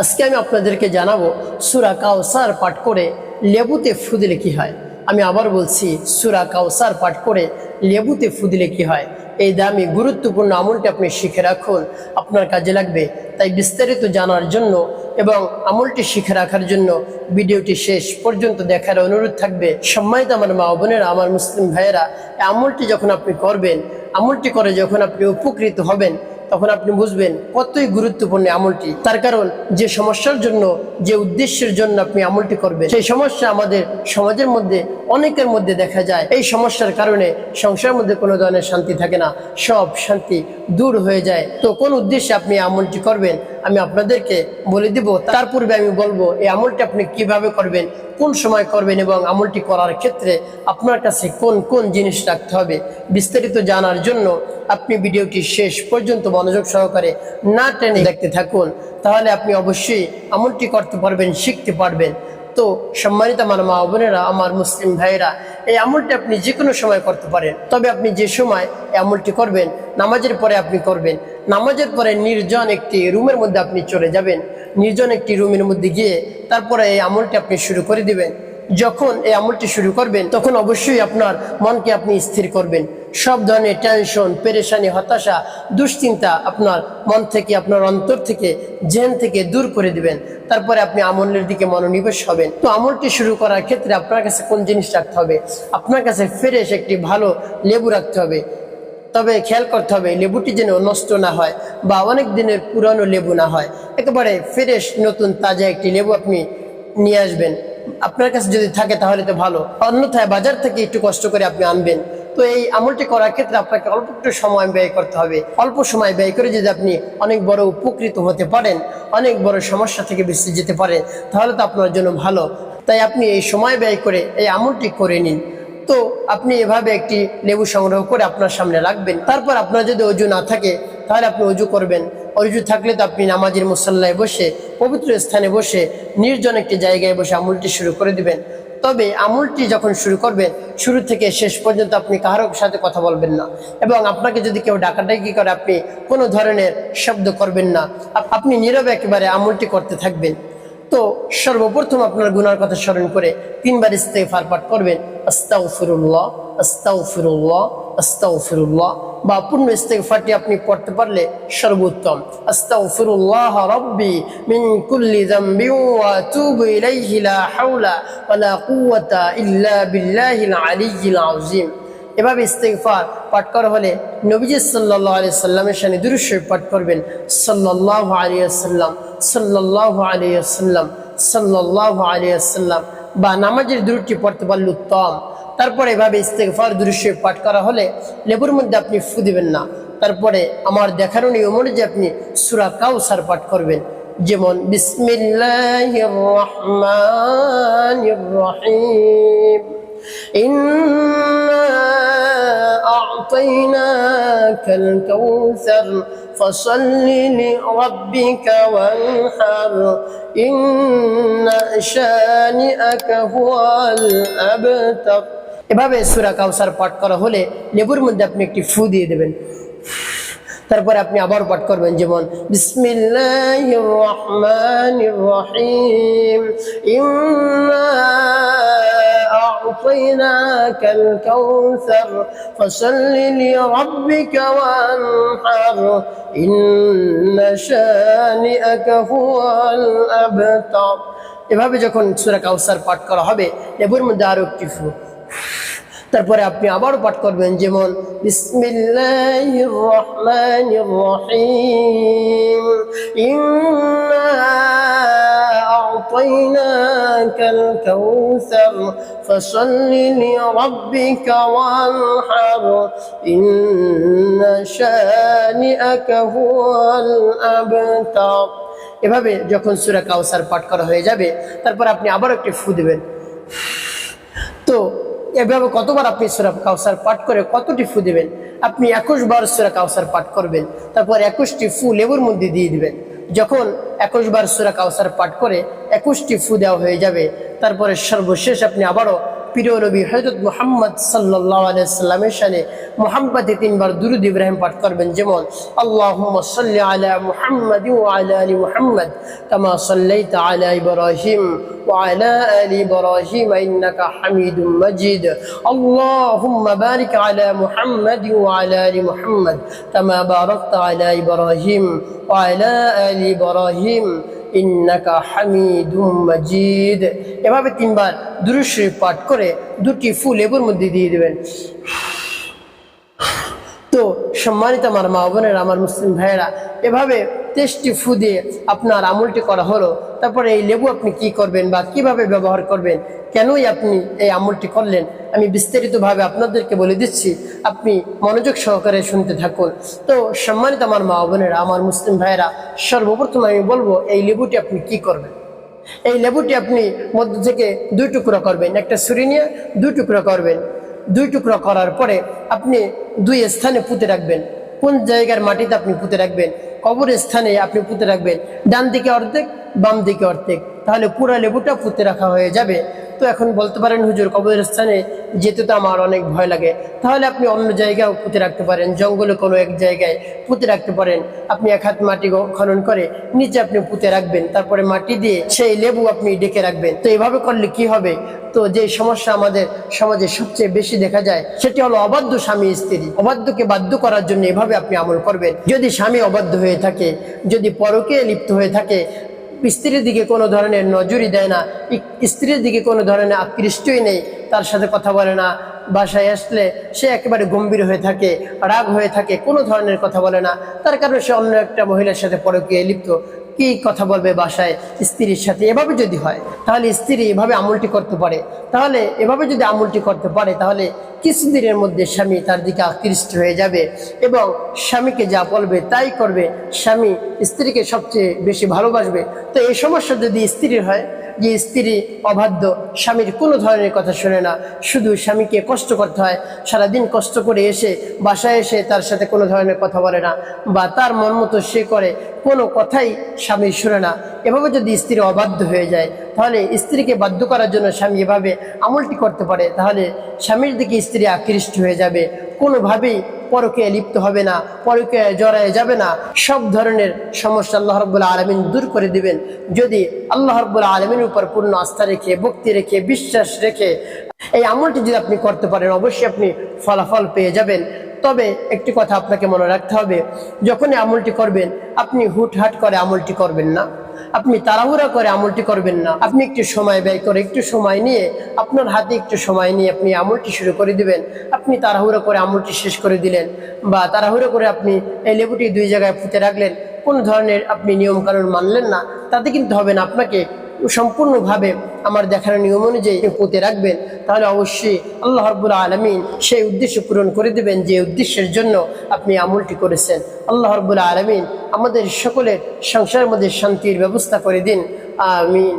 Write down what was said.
আজকে আমি আপনাদেরকে জানাব সুরা কাউসার পাঠ করে লেবুতে ফুদিলে কি হয়। আমি আবার বলছি, সুরা কাউসার পাঠ করে লেবুতে ফুদিলে কি হয়। এই দামি গুরুত্বপূর্ণ আমলটি আপনি শিখে রাখুন। আপনার কাজে লাগবে। তাই বিস্তারিত জানার জন্য এবং আমলটি শিখে রাখার জন্য ভিডিওটি শেষ পর্যন্ত দেখার অনুরোধ থাকবে। সম্মানিত আমার মা বোনেরা, আমার মুসলিম ভাইয়েরা আমলটি যখন আপনি করবেন, আমলটি করে যখন আপনি উপকৃত হবেন তখন আপনি বুঝবেন কতই গুরুত্বপূর্ণ আমলটি। তার কারণ, যে সমস্যার জন্য, যে উদ্দেশ্যের জন্য আপনি আমলটি করবেন, সেই সমস্যা আমাদের সমাজের মধ্যে, অনেকের মধ্যে দেখা যায়। এই সমস্যার কারণে সংসারের মধ্যে কোনো ধরনের শান্তি থাকে না। সব শান্তি দূর হয়ে যায়। তো কোন উদ্দেশ্যে আপনি আমলটি করবেন আমি আপনাদেরকে বলে দিব, তার পূর্বে আমি বলব, এই আমলটি আপনি কীভাবে করবেন, কোন সময় করবেন এবং আমলটি করার ক্ষেত্রে আপনার কাছে কোন কোন জিনিস রাখতে হবে, বিস্তারিত জানার জন্য আপনি ভিডিওটি শেষ পর্যন্ত মনোযোগ সহকারে না টেনে দেখতে থাকুন। তাহলে আপনি অবশ্যই আমলটি করতে পারবেন, শিখতে পারবেন। তো সম্মানিত আমার মা বোনেরা, আমার মুসলিম ভাইয়েরা, এই আমলটি আপনি যে কোনো সময় করতে পারেন। তবে আপনি যে সময় এই আমলটি করবেন, নামাজের পরে আপনি করবেন। নামাজের পরে নির্জন একটি রুমের মধ্যে আপনি চলে যাবেন। নির্জন একটি রুমের মধ্যে গিয়ে তারপরে এই আমলটি আপনি শুরু করে দিবেন। যখন এই আমলটি শুরু করবেন, তখন অবশ্যই আপনার মনকে আপনি স্থির করবেন। সব ধরনের টেনশন পেরেশানি, হতাশা, দুশ্চিন্তা আপনার মন থেকে, আপনার অন্তর থেকে জেন থেকে দূর করে দিবেন। তারপরে আপনি আমলের দিকে মনোনিবেশ হবেন। তো আমলটি শুরু করার ক্ষেত্রে আপনার কাছে কোন জিনিস রাখতে হবে? আপনার কাছে ফ্রেশ একটি ভালো লেবু রাখতে হবে। তবে খেয়াল করতে হবে, লেবুটি যেন নষ্ট না হয় বা অনেক দিনের পুরানো লেবু না হয়। একেবারে ফ্রেশ নতুন, তাজা একটি লেবু আপনি নিয়ে আসবেন। আপনার কাছে যদি থাকে তাহলে তো ভালো। অন্যথায় বাজার থেকে একটু কষ্ট করে আপনি আনবেন। তো এই আমলটি করার ক্ষেত্রে আপনাকে অল্প একটু সময় ব্যয় করতে হবে। অল্প সময় ব্যয় করে যদি আপনি অনেক বড় উপকৃত হতে পারেন, অনেক বড় সমস্যা থেকে বেঁচে যেতে পারেন, তাহলে তো আপনার জন্য ভালো। তাই আপনি এই সময় ব্যয় করে এই আমলটি করে নিন। তো আপনি এভাবে একটি লেবু সংগ্রহ করে আপনার সামনে রাখবেন। তারপর আপনার যদি অজু না থাকে, তাহলে আপনি অজু করবেন। অজু থাকলে তো আপনি নামাজের মুসাল্লায় বসে, পবিত্র স্থানে বসে, নির্জন একটি জায়গায় বসে আমলটি শুরু করে দিবেন। তবে আমলটি যখন শুরু করবেন, শুরু থেকে শেষ পর্যন্ত আপনি কারোর সাথে কথা বলবেন না। এবং আপনাকে যদি কেউ ডাকাডাকি করে, আপনি কোনো ধরনের শব্দ করবেন না। আপনি নীরবে একেবারে আমলটি করতে থাকবেন। তো সর্বপ্রথম আপনার গুনার কথা স্মরণ করে তিনবার ইস্তেফার পাঠ করবেন। আস্তাউ ফিরুল্লাহ আস্তাউ ফিরুল্লাহ আস্তাউ ফিরুল্লাহ বা পূর্ণ ইস্তেফারটি আপনি পড়তে পারলে সর্বোত্তম। আস্তাউ ফিরুল্লাহ রব্বি মিন কুল্লি যামবি ওয়া আতুবু ইলাইহি লা হাওলা ওয়া লা কুওয়াতা ইল্লা বিল্লাহিল আলিয়্যিল আযীম। এভাবে ইস্তেগফার পাঠ করা হলে নবীজি সাল্লাল্লাহু আলাইহি সাল্লামের শানে দুরূদ শরীফ পাঠ করবেন। সাল্লাল্লাহু আলাইহি সাল্লাম সাল্লাল্লাহু আলাইহি সাল্লাম সাল্লাল্লাহু আলাইহি সাল্লাম বা নামাজের দুরূদটি পড়তে পারলে উত্তম। তারপরে এভাবে ইস্তেগফার দুরূদ শরীফ পাঠ করা হলে লেবুর মধ্যে আপনি ফু দিবেন না তারপরে আমার দেখানো নিয়ম অনুযায়ী আপনি সূরা কাউসার পাঠ করবেন যেমন বিসমিল্লাহির রহমানির রহিম إنا أعطيناك الكوثر فصل لربك وانحر إن شانئك هو الأبتر এভাবে সুরা কাউসার পাঠ করা হলে লেবুর মধ্যে আপনি একটি ফু দিয়ে দেবেন তারপরে আপনি আবার পাঠ করবেন যেমন বিসমিল্লাহির রহমানির রহিম ইন্না أعطيناك الكوثر فصل لربك وانحر إن شانئك هو الأبتر এভাবে যখন সুরা কাউসার পাঠ করা হবে লেবুর মধ্যে আরো একটি ফু তারপরে আপনি আবারও পাঠ করবেন যেমন, বিসমিল্লাহির রহমানির রহিম। ইন্না আ'তাইনাকাল কাউসার ফাসাল্লি লিরাব্বিকা ওয়ানহার। এভাবে যখন সূরা কাউসার পাঠ করা হয়ে যাবে, তারপর আপনি আবার একটি ফু দিবেন। তো এভাবে কতবার আপনি সুরা কাউসার পাঠ করে কতটি ফু দেবেন? আপনি একুশ বার সুরা কাউসার পাঠ করবেন, তারপর একুশটি ফু লেবুর মধ্যে দিয়ে দিবেন। যখন একুশ বার সুরা কাউসার পাঠ করে একুশটি ফু দেওয়া হয়ে যাবে, তারপরে সর্বশেষ আপনি আবারও প্রিয় নবী হজরত মোহাম্মদ সাল্লাহ আলাইসাল্লামের সানে মোহাম্মদে তিনবার দুরুদ ইব্রাহিম পাঠ করবেন যেমন আল্লাহ সাল্লি আলা মুহাম্মদ আলা আলী মুহাম্মদ কামা সাল্লাইতা আলা ইব্রাহিম وعلى آل إبراهيم إنك حميد مجيد اللهم بارك على محمد وعلى آل محمد كما باركت على إبراهيم وعلى آل إبراهيم মজিদ। এভাবে তিনবার দুরুশ্রী পাঠ করে দুটি ফুল এগুর মধ্যে দিয়ে দেবেন। তো সম্মানিত আমার মা বোনের, আমার মুসলিম ভাইয়েরা, এভাবে তেষ্টি ফু দিয়ে আপনার আমলটি করা হলো। তারপরে এই লেবু আপনি কি করবেন বা কীভাবে ব্যবহার করবেন? কেনই আপনি এই আমলটি করলেন? আমি বিস্তারিতভাবে আপনাদেরকে বলে দিচ্ছি। আপনি মনোযোগ সহকারে শুনতে থাকুন। তো সম্মানিত আমার মা বোনেরা, আমার মুসলিম ভাইয়েরা, সর্বপ্রথম আমি বলব, এই লেবুটি আপনি কি করবেন? এই লেবুটি আপনি মধ্য থেকে দুই টুকরো করবেন। একটা ছুরি নিয়ে দুই টুকরো করবেন। দুই টুকরো করার পরে আপনি দুই স্থানে পুঁতে রাখবেন। কোন জায়গার মাটিতে আপনি পুঁতে রাখবেন? কবর স্থানে আপনি পুঁতে রাখবেন, ডান দিকে অর্ধেক, বাম দিকে অর্ধেক। তাহলে পুরা লেবুটা পুঁতে রাখা হয়ে যাবে। তো এখন বলতে পারেন হুজুর কবর স্থানে যেতে তো আমার অনেক ভয় লাগে। তাহলে আপনি অন্য জায়গাও পুঁতে রাখতে পারেন, জঙ্গলে কোনো এক জায়গায় পুঁতে রাখতে পারেন। আপনি এক হাত মাটি খনন করে নিচে আপনি পুঁতে রাখবেন, তারপরে মাটি দিয়ে সেই লেবু আপনি ডেকে রাখবেন। তো এভাবে করলে কি হবে? তো যে সমস্যা আমাদের সমাজে সবচেয়ে বেশি দেখা যায়, সেটি হলো অবাধ্য স্বামী স্ত্রী। অবাধ্যকে বাধ্য করার জন্য এভাবে আপনি আমল করবেন। যদি স্বামী অবাধ্য হয়ে থাকে, যদি পরকে লিপ্ত হয়ে থাকে স্ত্রীর দিকে কোনো ধরনের নজরই দেয় না স্ত্রীর দিকে কোনো ধরনের আকৃষ্টই নেই, তার সাথে কথা বলে না, বাসায় আসলে সে একেবারে গম্ভীর হয়ে থাকে, রাগ হয়ে থাকে, কোনো ধরনের কথা বলে না। তার কারণে সে অন্য একটা মহিলার সাথে পরকে লিপ্ত। কি কথা বলবে বাসায় স্ত্রীর সাথে? এভাবে যদি হয়, তাহলে স্ত্রী এভাবে আমলটি করতে পারে। তাহলে এভাবে যদি আমলটি করতে পারে, তাহলে কিছুদিনের মধ্যে স্বামী তার দিকে আকৃষ্ট হয়ে যাবে এবং স্বামীকে যা বলবে তাই করবে। স্বামী স্ত্রীকে সবচেয়ে বেশি ভালোবাসবে। তো এই সমস্যা যদি স্ত্রীর হয়, যে স্ত্রী অবাধ্য, স্বামীর কোনো ধরনের কথা শোনে না, শুধু স্বামীকে কষ্ট করতে হয়, সারাদিন কষ্ট করে এসে বাসায় এসে তার সাথে কোনো ধরনের কথা বলে না, বা তার মন মতো সে করে কোনো কথাই স্বামী শুনে না। এভাবে যদি স্ত্রী অবাধ্য হয়ে যায়, তাহলে স্ত্রীকে বাধ্য করার জন্য স্বামী এভাবে আমলটি করতে পারে। তাহলে স্বামীর দিকে স্ত্রী আকৃষ্ট হয়ে যাবে। কোনোভাবেই পরকে লিপ্ত হবে না, পরকে জড়ায় যাবে না। সব ধরনের সমস্যা আল্লাহ রব্বুল্লা আলমিন দূর করে দিবেন। যদি আল্লাহ রব্বুল্লা আলমিনের উপর পূর্ণ আস্থা রেখে, ভক্তি রেখে, বিশ্বাস রেখে এই আমলটি যদি আপনি করতে পারেন, অবশ্যই আপনি ফলাফল পেয়ে যাবেন। তবে একটি কথা আপনাকে মনে রাখতে হবে, যখনই আমলটি করবেন, আপনি হুটহাট করে আমলটি করবেন না। আপনি তাড়াহুড়া করে আমলটি করবেন না। আপনি একটু সময় ব্যয় করে, একটু সময় নিয়ে, আপনার হাতে একটু সময় নিয়ে আপনি আমলটি শুরু করে দিবেন। আপনি তাড়াহুড়ো করে আমলটি শেষ করে দিলেন বা তাড়াহুড়ো করে আপনি এই লেবুটি দুই জায়গায় পুঁতে রাখলেন, কোন ধরনের আপনি নিয়মকানুন মানলেন না, তাতে কিন্তু হবে না। আপনাকে সম্পূর্ণভাবে আমার দেখানো নিয়ম অনুযায়ী পুঁতে রাখবেন, তাহলে অবশ্যই আল্লাহ রব্বুল আলমিন সেই উদ্দেশ্য পূরণ করে দেবেন, যে উদ্দেশ্যের জন্য আপনি আমলটি করেছেন। আল্লাহ রব্বুল আলমিন আমাদের সকলের সংসারের মধ্যে শান্তির ব্যবস্থা করে দিন। আমিন।